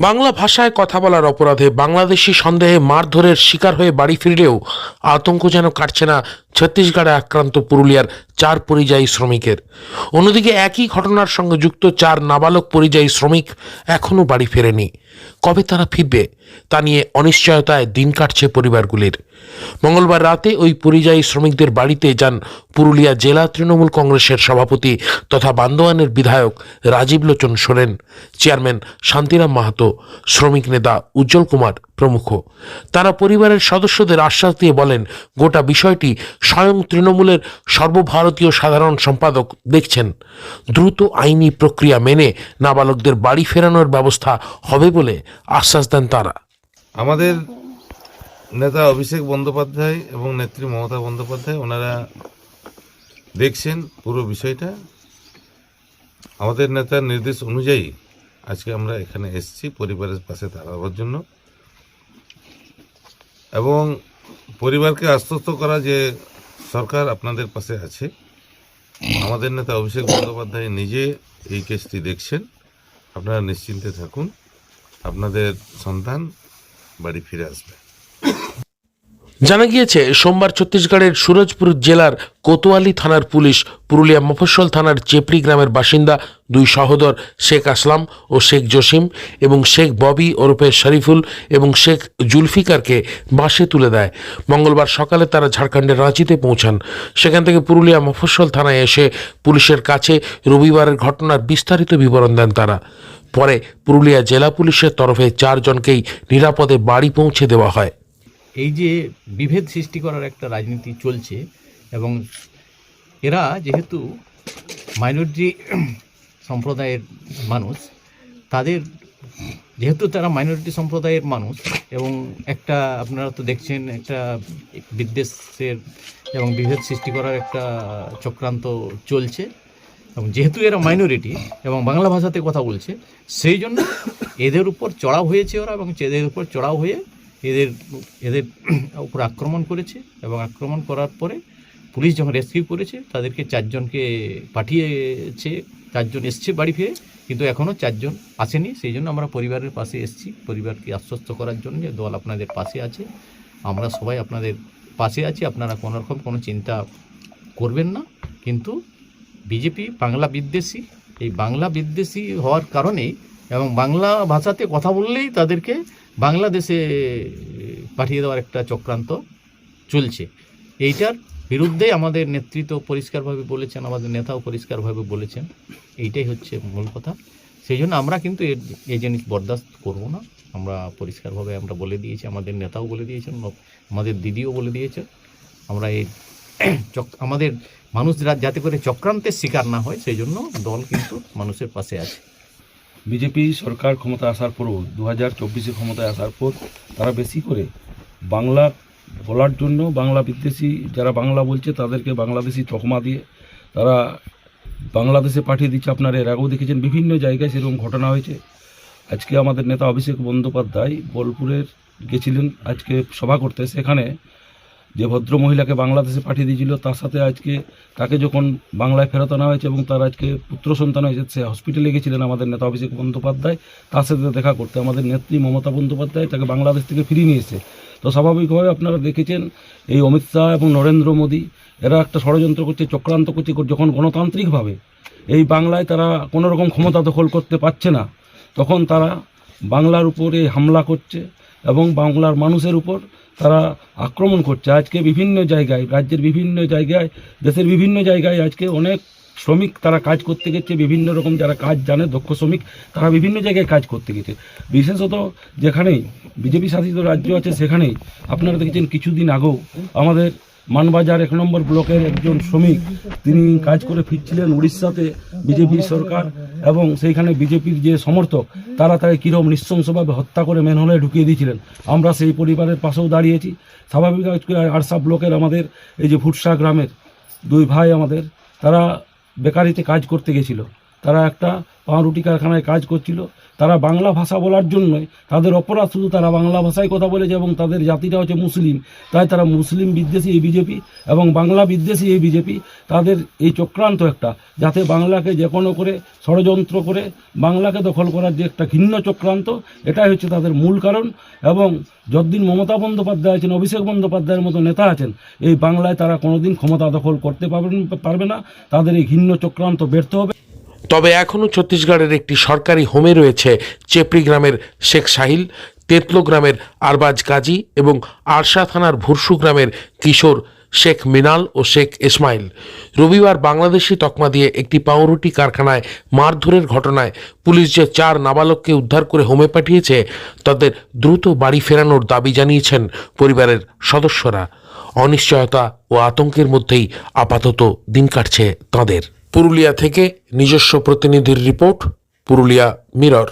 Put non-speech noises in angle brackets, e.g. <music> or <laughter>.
বাংলা ভাষায় কথা বলার অপরাধে বাংলাদেশি সন্দেহে মারধরের শিকার হয়ে বাড়ি ফিরলেও আতঙ্ক যেন কাটছে না ছত্তিশগড়ে আক্রান্ত পুরুলিয়ার চার পরিযায়ী শ্রমিকের। অন্যদিকে একই ঘটনার সঙ্গে যুক্ত চার নাবালক পরিযায়ী শ্রমিক এখনও বাড়ি ফেরেনি। কবে তারা ফিরবে তা নিয়ে অনিশ্চয়তায় দিন কাটছে পরিবারগুলির। মঙ্গলবার রাতে ওই পরিযায়ী শ্রমিকদের বাড়িতে যান পুরুলিয়া জেলা তৃণমূল কংগ্রেসের সভাপতি তথা বান্দোয়ানের বিধায়ক রাজীব লোচন সোরেন। চেয়ারম্যান শান্তিরাম মাহাতো, শ্রমিক নেতা উজ্জ্বল কুমার প্রমুখ। তারা পরিবারের সদস্যদের আশ্বাস দিয়ে বলেন, গোটা বিষয়টি স্বয়ং তৃণমূলের সর্বভারতীয় সাধারণ সম্পাদক দেখছেন। দ্রুত আইনি প্রক্রিয়া মেনে নাবালকদের বাড়ি ফেরানোর ব্যবস্থা হবে বলে আশ্বাস দেন তারা। আমাদের নেতা অভিষেক বন্দ্যোপাধ্যায় এবং নেত্রী মমতা বন্দ্যোপাধ্যায়, ওনারা দেখছেন পুরো বিষয়টা। আমাদের নেতার নির্দেশ অনুযায়ী আজকে আমরা এখানে এসেছি পরিবারের পাশে দাঁড়াবার জন্য। এবং পরিবারকে আশ্বস্ত করা যে সরকার আপনাদের পাশে আছে। আমাদের নেতা অভিষেক বন্দ্যোপাধ্যায় নিজে এই কেসটি দেখছেন। আপনারা নিশ্চিন্তে থাকুন। আপনাদের সন্তান বাড়ি ফিরে আসবে। জানা গিয়েছে, সোমবার ছত্তিশগড়ের সুরজপুর জেলার কোতোয়ালি থানার পুলিশ পুরুলিয়া মফস্বল থানার চেপড়ি গ্রামের বাসিন্দা দুই সহোদর শেখ আসলাম ও শেখ জসিম এবং শেখ ববি ওরফে শরীফুল এবং শেখ জুলফিকারকে বাসে তুলে দেয়। মঙ্গলবার সকালে তারা ঝাড়খণ্ডের রাঁচিতে পৌঁছান। সেখান থেকে পুরুলিয়া মফস্বল থানায় এসে পুলিশের কাছে রবিবারের ঘটনার বিস্তারিত বিবরণ দেন তারা। পরে পুরুলিয়া জেলা পুলিশের তরফে চারজনকেই নিরাপদে বাড়ি পৌঁছে দেওয়া হয়। এই যে বিভেদ সৃষ্টি করার একটা রাজনীতি চলছে এবং এরা যেহেতু মাইনরিটি সম্প্রদায়ের মানুষ, তাদের যেহেতু তারা মাইনরিটি সম্প্রদায়ের মানুষ এবং একটা আপনারা তো দেখছেন একটা বিদ্বেষের এবং বিভেদ সৃষ্টি করার একটা চক্রান্ত চলছে এবং যেহেতু এরা মাইনরিটি এবং বাংলা ভাষাতে কথা বলছে, সেই জন্য এদের উপর চড়াও হয়েছে ওরা এবং এদের উপর চড়াও হয়ে এদের এদের উপর আক্রমণ করেছে এবং আক্রমণ করার পরে পুলিশ যখন রেস্কিউ করেছে, তাদেরকে চারজনকে পাঠিয়েছে, চারজন এসছে বাড়ি ফিরে, কিন্তু এখনও চারজন আসেনি। সেই জন্য আমরা পরিবারের পাশে এসেছি। পরিবারকে আশ্বস্ত করার জন্য দল আপনাদের পাশে আছে। আমরা সবাই আপনাদের পাশে আছি। আপনারা কোনো রকম কোনো চিন্তা করবেন না। কিন্তু বিজেপি বাংলা বিদ্বেষী, এই বাংলা বিদ্বেষী হওয়ার কারণেই এবং বাংলা ভাষাতে কথা বললেই তাদেরকে বাংলাদেশে পাঠিয়ে দেওয়ার একটা চক্রান্ত চলছে। এইটার বিরুদ্ধে আমাদের নেতৃত্ব পরিষ্কারভাবে বলেছেন, আমাদের নেতাও পরিষ্কারভাবে বলেছেন। এইটাই হচ্ছে মূল কথা। সেই জন্য আমরা কিন্তু এই জিনিস বরদাস্ত করব না। আমরা পরিষ্কারভাবে আমরা বলে দিয়েছি, আমাদের নেতাও বলে দিয়েছেন আমাদের দিদিও বলে দিয়েছেন। আমরা এই <clears throat> চক- আমাদের মানুষরা যাতে করে চক্রান্তের শিকার না হয়, সেই জন্য দল কিন্তু মানুষের পাশে আছে। বিজেপি সরকার ক্ষমতা আসার পরও দু হাজার চব্বিশে ক্ষমতায় আসার পর তারা বেশি করে বাংলা বলার জন্য বাংলা বিদ্বেষী, যারা বাংলা বলছে তাদেরকে বাংলাদেশি তকমা দিয়ে তারা বাংলাদেশে পাঠিয়ে দিচ্ছে। আপনারা এর আগেও দেখেছেন, বিভিন্ন জায়গায় সেরকম ঘটনা হয়েছে। আজকে আমাদের নেতা অভিষেক বন্দ্যোপাধ্যায় বোলপুরের গেছিলেন, আজকে সভা করতে। সেখানে যে ভদ্র মহিলাকে বাংলাদেশে পাঠিয়ে দিয়েছিল, তার সাথে আজকে তাকে যখন বাংলায় ফেরত আনা হয়েছে এবং তার আজকে পুত্র সন্তান হয়েছে, সে হসপিটালে গেছিলেন আমাদের নেতা অভিষেক বন্দ্যোপাধ্যায়, তার সাথে দেখা করতে। আমাদের নেত্রী মমতা বন্দ্যোপাধ্যায় তাকে বাংলাদেশ থেকে ফিরিয়ে নিয়ে এসে তো স্বাভাবিকভাবে আপনারা দেখেছেন, এই অমিত শাহ এবং নরেন্দ্র মোদী, এরা একটা ষড়যন্ত্র করছে, চক্রান্ত করছে, যখন গণতান্ত্রিকভাবে এই বাংলায় তারা কোনো রকম ক্ষমতা দখল করতে পারছে না, তখন তারা বাংলার উপরে হামলা করছে এবং বাংলার মানুষের উপর তারা আক্রমণ করছে। আজকে বিভিন্ন জায়গায়, রাজ্যের বিভিন্ন জায়গায়, দেশের বিভিন্ন জায়গায় আজকে অনেক শ্রমিক তারা কাজ করতে গেছে। বিভিন্ন রকম যারা কাজ জানে, দক্ষ শ্রমিক, তারা বিভিন্ন জায়গায় কাজ করতে গেছে। বিশেষত যেখানেই বিজেপি শাসিত রাজ্য আছে, সেখানেই। আপনারা দেখেছেন কিছুদিন আগেও আমাদের মানবাজার এক নম্বর ব্লকের একজন শ্রমিক। তিনি কাজ করে ফিরছিলেন উড়িষ্যাতে বিজেপি সরকার এবং সেইখানে বিজেপির যে সমর্থক, তারা তাকে কীরকম নৃশংসভাবে হত্যা করে ম্যানহোলে ঢুকিয়ে দিয়েছিলেন। আমরা সেই পরিবারের পাশেও দাঁড়িয়েছি। স্বাভাবিক আরসা ব্লকের আমাদের এই যে ফুটসা গ্রামের দুই ভাই আমাদের, তারা বেকারিতে কাজ করতে গেছিল। তারা একটা পাউরুটি কারখানায় কাজ করছিল। তারা বাংলা ভাষা বলার জন্যই তাদের অপরাধ শুধু তারা বাংলা ভাষায় কথা বলেছে এবং তাদের জাতিটা হচ্ছে মুসলিম। তাই তারা মুসলিম বিদ্বেষী এই বিজেপি এবং বাংলা বিদ্বেষী এই বিজেপি তাদের এই চক্রান্ত একটা, যাতে বাংলাকে যে কোনো করে ষড়যন্ত্র করে বাংলাকে দখল করার যে একটা ঘিন্ন চক্রান্ত, এটাই হচ্ছে তাদের মূল কারণ। এবং যতদিন মমতা বন্দ্যোপাধ্যায় আছেন, অভিষেক বন্দ্যোপাধ্যায়ের মতো নেতা আছেন, এই বাংলায় তারা কোনোদিন ক্ষমতা দখল করতে পারবেন পারবে না। তাদের এই ঘিন্ন চক্রান্ত ব্যর্থ হবে। তবে এখনও ছত্তিশগড়ের একটি সরকারি হোমে রয়েছে চেপড়ি গ্রামের শেখ সাহিল, তেতলো গ্রামের আরবাজ কাজী এবং আরশা থানার ভুরসু গ্রামের কিশোর শেখ মিনাল ও শেখ ইসমাইল। রবিবার বাংলাদেশি তকমা দিয়ে একটি পাউরুটি কারখানায় মারধরের ঘটনায় পুলিশ যে চার নাবালককে উদ্ধার করে হোমে পাঠিয়েছে, তাদের দ্রুত বাড়ি ফেরানোর দাবি জানিয়েছেন পরিবারের সদস্যরা। অনিশ্চয়তা ও আতঙ্কের মধ্যেই আপাতত দিন কাটছে তাঁদের। পুরুলিয়া থেকে নিজস্ব প্রতিনিধির রিপোর্ট পুরুলিয়া মিরর।